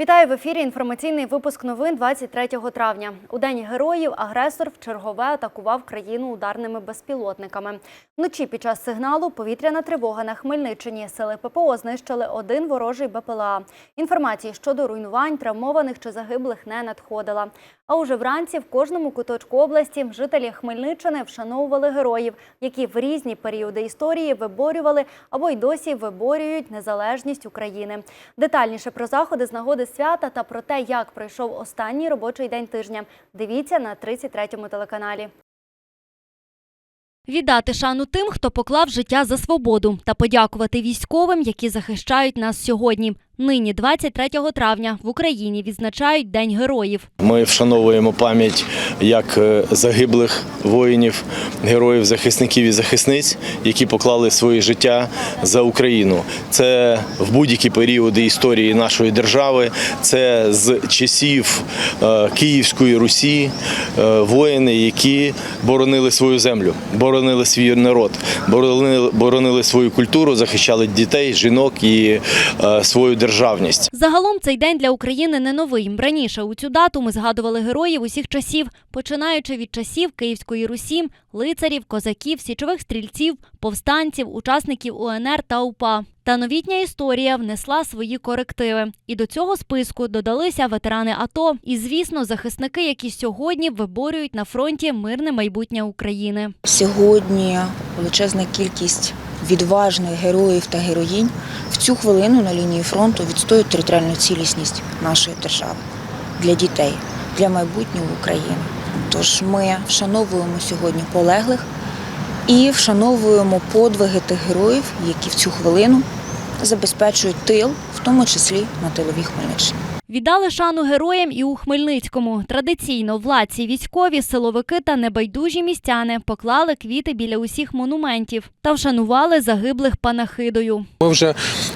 Вітаю в ефірі. Інформаційний випуск новин 23 травня. У день героїв агресор вчергове атакував країну ударними безпілотниками. Вночі під час сигналу повітряна тривога на Хмельниччині. Сили ППО знищили один ворожий БПЛА. Інформації щодо руйнувань, травмованих чи загиблих не надходила. А уже вранці в кожному куточку області жителі Хмельниччини вшановували героїв, які в різні періоди історії виборювали або й досі виборюють незалежність України. Детальніше про заходи з нагоди свята та про те, як пройшов останній робочий день тижня. Дивіться на 33-му телеканалі. Віддати шану тим, хто поклав життя за свободу, та подякувати військовим, які захищають нас сьогодні. Нині, 23 травня, в Україні відзначають День героїв. Ми вшановуємо пам'ять як е, загиблих воїнів, героїв, захисників і захисниць, які поклали своє життя за Україну. Це в будь-які періоди історії нашої держави. Це з часів е, Київської Русі е, воїни, які боронили свою землю, боронили свій народ, боронили, боронили свою культуру, захищали дітей, жінок і свою державність. Загалом цей день для України не новий. Раніше у цю дату ми згадували героїв усіх часів, починаючи від часів Київської Русі, лицарів, козаків, січових стрільців, повстанців, учасників УНР та УПА. Та новітня історія внесла свої корективи. І до цього списку додалися ветерани АТО і, звісно, захисники, які сьогодні виборюють на фронті мирне майбутнє України. Сьогодні величезна кількість відважних героїв та героїнь в цю хвилину на лінії фронту відстоюють територіальну цілісність нашої держави для дітей, для майбутнього України. Тож ми вшановуємо сьогодні полеглих і вшановуємо подвиги тих героїв, які в цю хвилину забезпечують тил, в тому числі на тиловій Хмельниччині. Віддали шану героям і у Хмельницькому. Традиційно владці, військові, силовики та небайдужі містяни поклали квіти біля усіх монументів та вшанували загиблих панахидою. Ми вже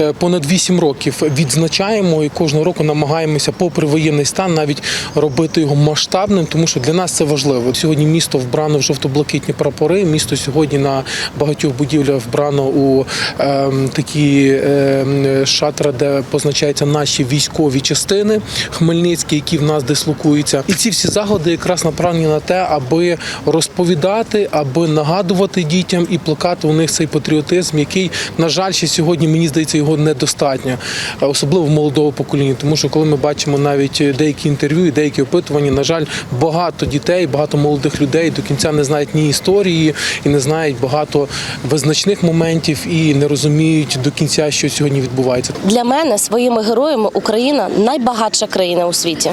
е, понад 8 років відзначаємо і кожного року намагаємося, попри воєнний стан, навіть робити його масштабним, тому що для нас це важливо. Сьогодні місто вбрано в жовто-блакитні прапори. Місто сьогодні на багатьох будівлях вбрано у е, такі е, шатра, де позначаються наші військові частини Хмельницькі, які в нас дислокуються. І ці всі заходи якраз направлені на те, аби розповідати, аби нагадувати дітям і плекати у них цей патріотизм, який, на жаль, ще сьогодні мені здається, його недостатньо, особливо в молодого покоління. Тому що коли ми бачимо навіть деякі інтерв'ю і деякі опитування, на жаль, багато дітей, багато молодих людей до кінця не знають ні історії і не знають багато визначних моментів і не розуміють до кінця, що сьогодні відбувається. Для мене своїми героями Україна найбагатша країна у світі.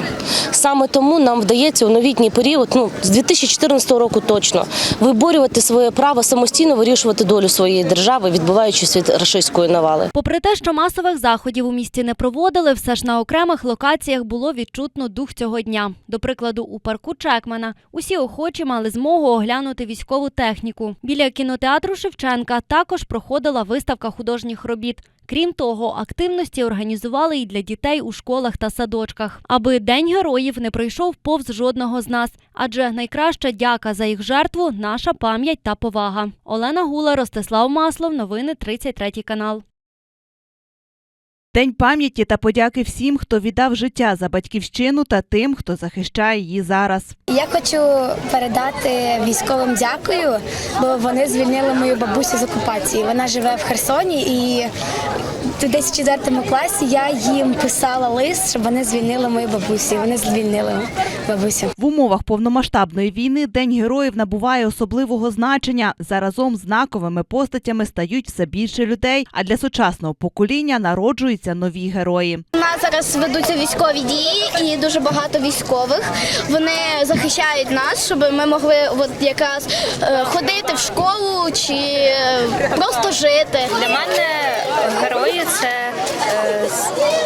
Саме тому нам вдається у новітній період, ну з 2014 року точно, виборювати своє право самостійно вирішувати долю своєї держави, відбуваючись від рашистської навали. Попри те, що масових заходів у місті не проводили, все ж на окремих локаціях було відчутно дух цього дня. До прикладу, у парку Чекмана усі охочі мали змогу оглянути військову техніку. Біля кінотеатру Шевченка також проходила виставка художніх робіт. Крім того, активності організували і для дітей у школах та садочках, аби День героїв не пройшов повз жодного з нас, адже найкраща дяка за їх жертву наша пам'ять та повага. Олена Гула, Ростислав Маслов, новини 33 канал. День пам'яті та подяки всім, хто віддав життя за батьківщину та тим, хто захищає її зараз. Я хочу передати військовим дякую, бо вони звільнили мою бабусю з окупації. Вона живе в Херсоні і в 2004 класі я їм писала лист, щоб вони звільнили мою бабусю. І Вони звільнили бабусю. В умовах повномасштабної війни День героїв набуває особливого значення. Заразом знаковими постатями стають все більше людей, а для сучасного покоління народжуються нові герої. У нас зараз ведуться військові дії і дуже багато військових. Вони захищають нас, щоб ми могли от якраз е, ходити в школу чи е, просто жити. Для мене герої це е,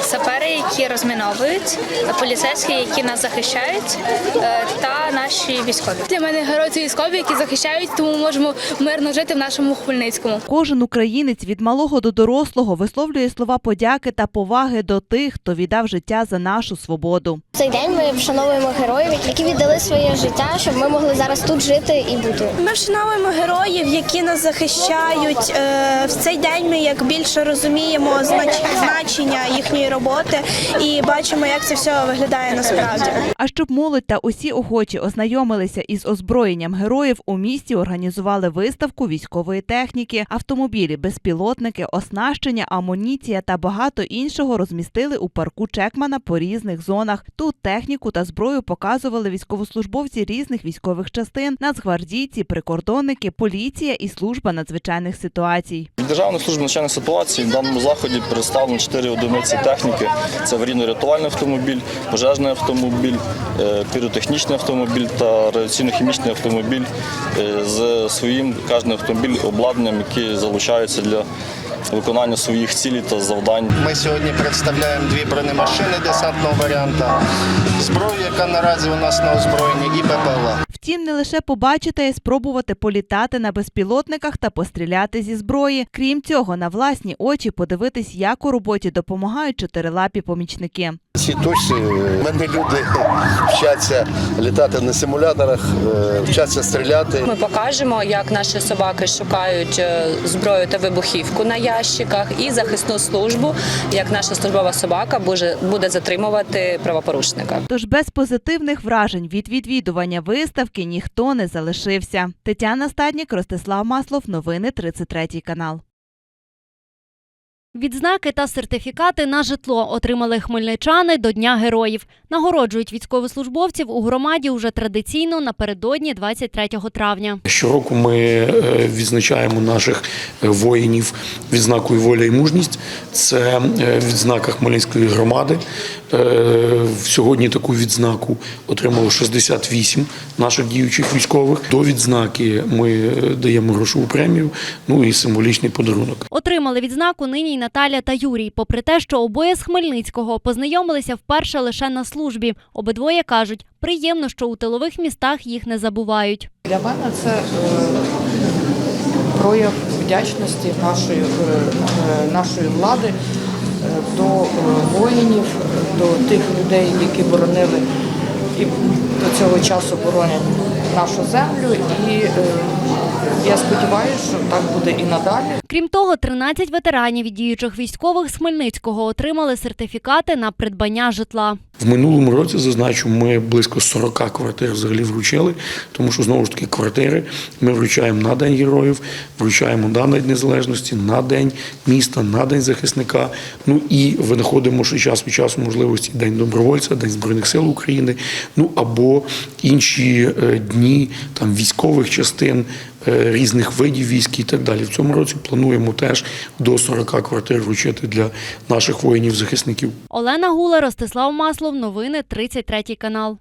сапери, які розміновують, поліцейські, які нас захищають, е, та наші військові. Для мене герої це військові, які захищають, тому ми можемо мирно жити в нашому Хмельницькому. Кожен українець від малого до дорослого висловлює слова подяки та поваги до тих, хто віддав життя за нашу свободу. В цей день ми вшановуємо героїв, які віддали своє життя, щоб ми могли зараз тут жити і бути. Ми вшановуємо героїв, які нас захищають. Е, В цей день ми як більше розуміємо знач- значення їхньої роботи і бачимо, як це все виглядає насправді. А щоб молодь та усі охочі ознайомилися із озброєнням героїв, у місті організували виставку військової техніки, автомобілі, безпілотники, оснащення, амуніція та багато іншого розмістили у парку Чекмана по різних зонах. Тут техніку та зброю показували військовослужбовці різних військових частин, нацгвардійці, прикордонники, поліція і служба надзвичайних ситуацій. Від Державної служби надзвичайних ситуацій в даному заході представлено 4 одиниці техніки. Це аварійно-рятувальний автомобіль, пожежний автомобіль, е, піротехнічний автомобіль та радіаційно-хімічний автомобіль е, з своїм кожним автомобіль обладнанням, які залучаються для виконання своїх цілей та завдань. Ми сьогодні представляємо дві бронемашини десантного варіанту, зброю, яка наразі у нас на озброєнні, і БПЛА. Втім, не лише побачити, а й спробувати політати на безпілотниках та постріляти зі зброї. Крім цього, на власні очі подивитись, як у роботі допомагають чотирилапі помічники. Ці точці в мене люди вчаться літати на симуляторах, е, вчаться стріляти. Ми покажемо, як наші собаки шукають е, зброю та вибухівку на ящиках, і захисну службу, як наша службова собака буде- буде затримувати правопорушника. Тож без позитивних вражень від відвідування виставки ніхто не залишився. Тетяна Стаднік, Ростислав Маслов, новини 33 канал. Відзнаки та сертифікати на житло отримали хмельничани до Дня героїв. Нагороджують військовослужбовців у громаді уже традиційно напередодні 23 травня. Щороку ми е, відзначаємо наших е, воїнів відзнакою воля і мужність. Це е, відзнака Хмельницької громади. Сьогодні таку відзнаку отримало 68 наших діючих військових. До відзнаки ми даємо грошову премію, ну і символічний подарунок. Отримали відзнаку нині й Наталя та Юрій. Попри те, що обоє з Хмельницького познайомилися вперше лише на службі. Обидвоє кажуть, приємно, що у тилових містах їх не забувають. Для мене це е, прояв вдячності нашої, е, е, нашої влади до воїнів, до тих людей, які боронили і до цього часу боронять нашу землю. І я сподіваюся, що так буде і надалі. Крім того, 13 ветеранів і діючих військових з Хмельницького отримали сертифікати на придбання житла. В минулому році зазначу, ми близько 40 квартир взагалі вручили, тому що знову ж таки квартири ми вручаємо на День героїв, вручаємо на День Незалежності, на День міста, на День захисника. Ну і винаходимо ще час від часу можливості День добровольця, День Збройних сил України, ну або інші е, дні там військових частин. Е, Різних видів військ і так далі. В цьому році плануємо теж до 40 квартир вручити для наших воїнів-захисників. Олена Гула, Ростислав Маслов, новини 33 канал.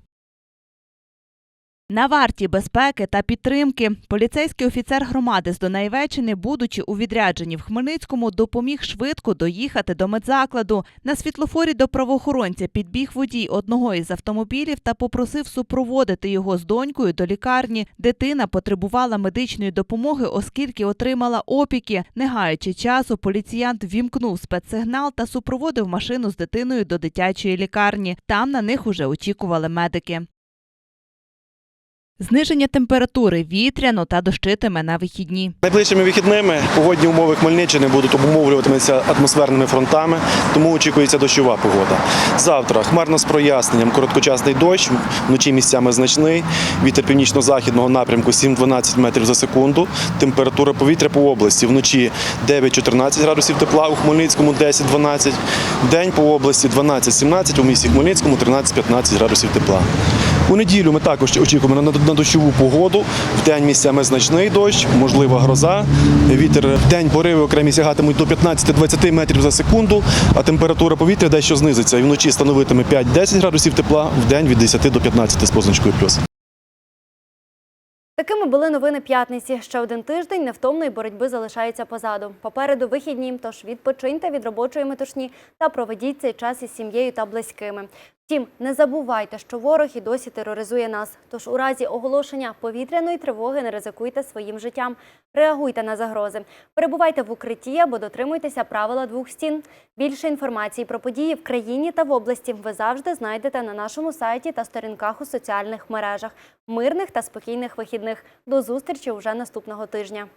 На варті безпеки та підтримки поліцейський офіцер громади з Донайвеччини, будучи у відрядженні в Хмельницькому, допоміг швидко доїхати до медзакладу. На світлофорі до правоохоронця підбіг водій одного із автомобілів та попросив супроводити його з донькою до лікарні. Дитина потребувала медичної допомоги, оскільки отримала опіки. Не гаючи часу, поліціянт вімкнув спецсигнал та супроводив машину з дитиною до дитячої лікарні. Там на них уже очікували медики. Зниження температури вітряно та дощитиме на вихідні. Найближчими вихідними погодні умови Хмельниччини будуть обумовлюватися атмосферними фронтами, тому очікується дощова погода. Завтра хмарно з проясненням, короткочасний дощ, вночі місцями значний. Вітер північно-західного напрямку 7-12 метрів за секунду. Температура повітря по області вночі 9-14 градусів тепла, у Хмельницькому 10-12. День по області 12-17, у місті Хмельницькому 13-15 градусів тепла. У неділю ми також очікуємо на дощову погоду. В день місцями значний дощ, можлива гроза. Вітер в день пориви окремі сягатимуть до 15-20 метрів за секунду, а температура повітря дещо знизиться і вночі становитиме 5-10 градусів тепла, в день від 10 до 15 з позначкою плюс. Такими були новини п'ятниці. Ще один тиждень невтомної боротьби залишається позаду. Попереду вихідні, тож відпочиньте від робочої метушні та проведіть цей час із сім'єю та близькими. Втім, не забувайте, що ворог і досі тероризує нас. Тож у разі оголошення повітряної тривоги не ризикуйте своїм життям. Реагуйте на загрози. Перебувайте в укритті або дотримуйтеся правила двох стін. Більше інформації про події в країні та в області ви завжди знайдете на нашому сайті та сторінках у соціальних мережах. Мирних та спокійних вихідних. До зустрічі вже наступного тижня.